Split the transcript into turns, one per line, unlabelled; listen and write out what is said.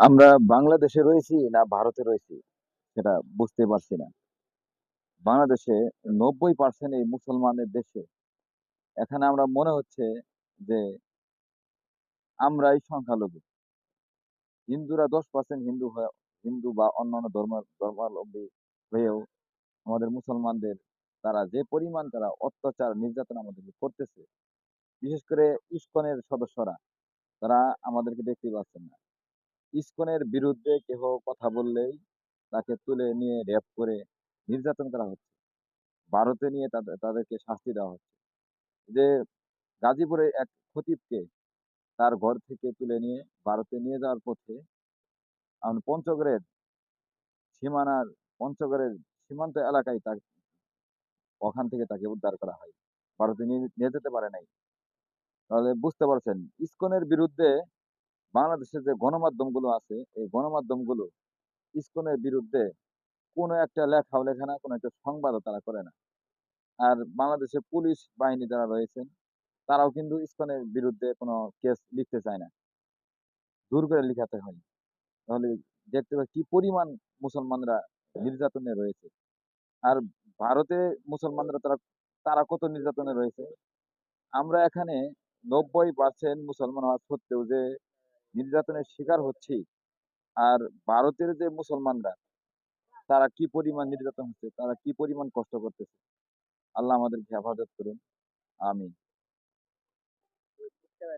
আমরা বাংলাদেশে রয়েছি না ভারতে রয়েছি সেটা বুঝতে পারছি না। বাংলাদেশে ৯০% এই মুসলমানের দেশে। এখানে আমরা মনে হচ্ছে যে আমরাই সংখ্যালঘু। হিন্দুরা ১০% হিন্দু হিন্দু বা অন্যান্য ধর্ম ধর্মাবলম্বী হয়েও আমাদের মুসলমানদের তারা যে পরিমাণ তারা অত্যাচার, নির্যাতন আমাদেরকে করতেছে, বিশেষ করে ইস্কনের সদস্যরা, তারা আমাদেরকে দেখতে পাচ্ছেন না। ইসকনের বিরুদ্ধে কেহ কথা বললেই তাকে তুলে নিয়ে র‍্যাপ করে নির্যাতন করা হচ্ছে। ভারতে নিয়ে তাদে, তাদেরকে শাস্তি দেওয়া হচ্ছে। যে গাজীপুরে এক খতিবকে তার ঘর থেকে তুলে নিয়ে ভারতে নিয়ে যাওয়ার পথে পঞ্চগড়ের সীমানার, পঞ্চগড়ের সীমান্ত এলাকায় তাকে ওখান থেকে তাকে উদ্ধার করা হয়। ভারতে নিয়ে যেতে পারে নাই। তাহলে বুঝতে পারছেন, ইসকনের বিরুদ্ধে বাংলাদেশের যে গণমাধ্যমগুলো আছে, এই গণমাধ্যমগুলো ইস্কনের বিরুদ্ধে কোনো একটা লেখাও লেখে না, কোনো একটা সংবাদও তারা করে না। আর বাংলাদেশের পুলিশ বাহিনী যারা রয়েছেন, তারাও কিন্তু ইস্কনের বিরুদ্ধে কোনো কেস লিখতে চায় না। দূর করে লিখাতে হয়। তাহলে দেখতে পাই কি পরিমাণ মুসলমানরা নির্যাতনে রয়েছে। আর ভারতে মুসলমানরা তারা তারা কত নির্যাতনে রয়েছে। আমরা এখানে ৯০% মুসলমান হওয়া সত্ত্বেও যে নির্যাতনের শিকার হচ্ছে আর ভারতের যে মুসলমানরা, তারা কি পরিমাণ নির্যাতন হচ্ছে, তারা কি পরিমাণ কষ্ট করতেছে। আল্লাহ আমাদেরকে হেফাজত করুন। আমিন।